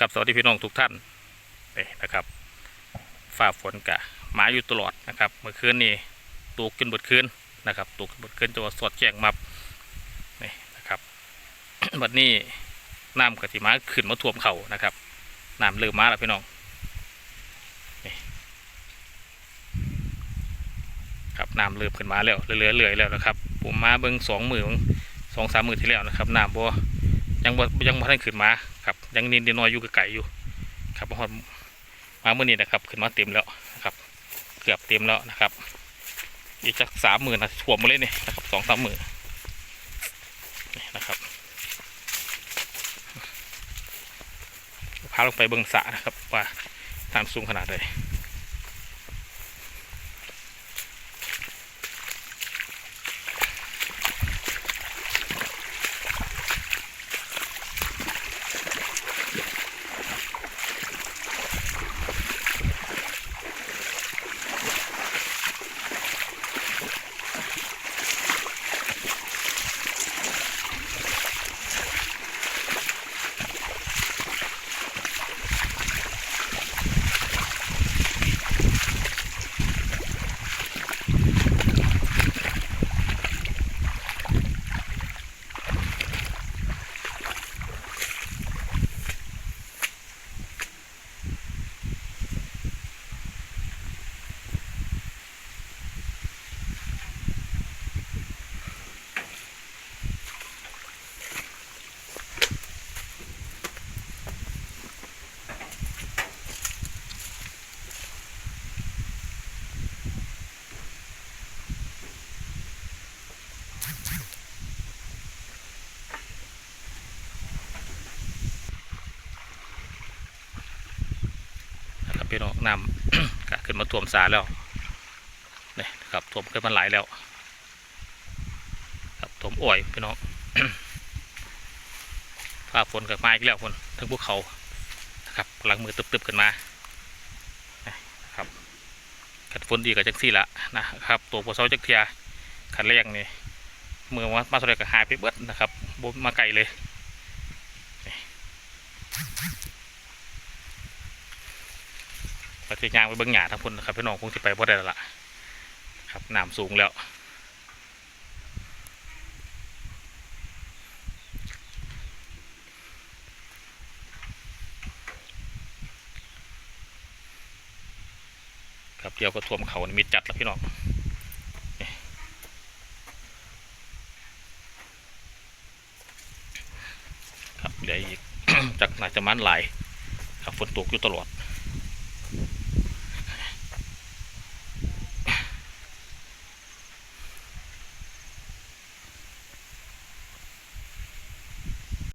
ครับสวัสดีพี่น้องทุกท่านนี่นะครับฝ้าฝนกะมาอยู่ตลอดนะครับ เมื่อคืนนี้ตกจนบดคืนนะครับตกจนบดคืนจนว่าสอดแจ้งมับนี่นะครับบัดนี้น้ำกะทิมาขึ้นมาท่วมเขานะครับน้ำเริ่มมาแล้วพี่น้องครับน้ำเริ่มขึ้นมาแล้วเรื่อยๆเรื่อยแล้วนะครับผมมาเบิ้งสองมือสองสามมือที่แล้วนะครับน้ำบ่ยังบ่ยังบ่ทันขึ้นมา ยังนิดนิดน้อยอยู่ไกลอยู่ ครับมาฮอมาเมื่อนี้นะครับ ขึ้นมาเต็มแล้วนะครับ เกือบเต็มแล้วนะครับ อีกสักสามหมื่นนะถ่วมมาเลยนี่นะครับสองสามหมื่นนี่นะครับพาลงไปเบื้องสระนะครับ ว่าตามสูงขนาดใด ครับพี่น้องน้ำ ก็ขึ้นมาท่วมสาแล้วนี่ครับท่วมขึ้นมาหลายแล้ว ครับท่วมอ่อยพี่น้องฟ้าฝนกับมาอีกแล้วคนทั้งภูเขานะครับกำลังมือตึบๆขึ้นมาครับขัดฝนดีกับจังซี่ละนะครับ ตัวพวเซาจักเทียขัดแรงนี่มือมามาสดกับหายไปเบิดนะครับบมาไกลเลย ปฏิญางไปเบิ้งหยาทั้งพุ่นนะครับพี่น้องคงจะไปพอได้แล้วล่ะครับน้ำสูงแล้วครับเดี๋ยวก็ท่วมเขานี่มีจัดแล้วพี่น้องครับเดี๋ยวอีกจากน่าจะมันไหลครับฝนตกอยู่ตลอด